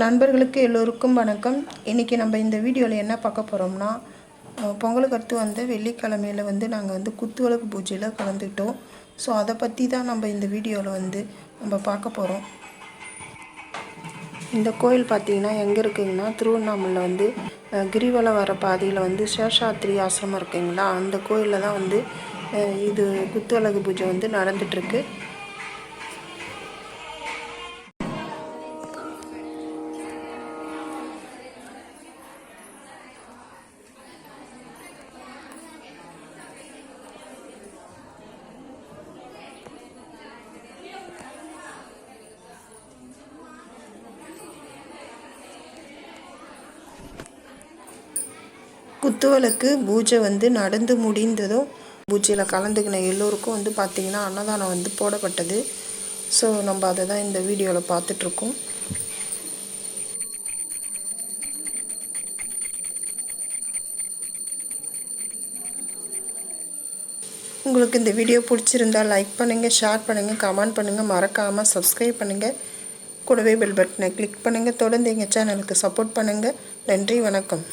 நண்பர்களுக்கு எல்லோருக்கும் வணக்கம். இன்றைக்கி நம்ம இந்த வீடியோவில் என்ன பார்க்க போகிறோம்னா பொங்கலுக்கு அடுத்து வந்து வெள்ளிக்கிழமையில் வந்து நாங்கள் வந்து குத்துவிளக்கு பூஜையில் கலந்துக்கிட்டோம். ஸோ அதை பற்றி தான் நம்ம இந்த வீடியோவில் வந்து நம்ம பார்க்க போகிறோம் இந்த கோயில் பார்த்தீங்கன்னா எங்கே இருக்குங்கன்னா திருவண்ணாமலையில் வந்து கிரிவலம் வர பாதையில் வந்து சேஷாத்ரி ஆசிரமம் இருக்குங்களா? அந்த கோயிலில் தான் வந்து இது குத்துவிளக்கு பூஜை வந்து நடந்துகிட்ருக்கு குத்துவிளக்கு பூஜை வந்து நடந்து முடிந்ததும் பூஜையில் கலந்துக்கின எல்லோருக்கும் வந்து பார்த்திங்கன்னா அன்னதானம் வந்து போடப்பட்டது. ஸோ நம்ம அதை தான் இந்த வீடியோவில் பார்த்துட்ருக்கோம். உங்களுக்கு இந்த வீடியோ பிடிச்சிருந்தா லைக் பண்ணுங்கள் ஷேர் பண்ணுங்கள் கமெண்ட் பண்ணுங்கள் மறக்காமல் சப்ஸ்கிரைப் பண்ணுங்கள் கூடவே பெல் பட்டனை கிளிக் பண்ணுங்கள் தொடர்ந்து எங்கள் சேனலுக்கு சப்போர்ட் பண்ணுங்கள் நன்றி வணக்கம்.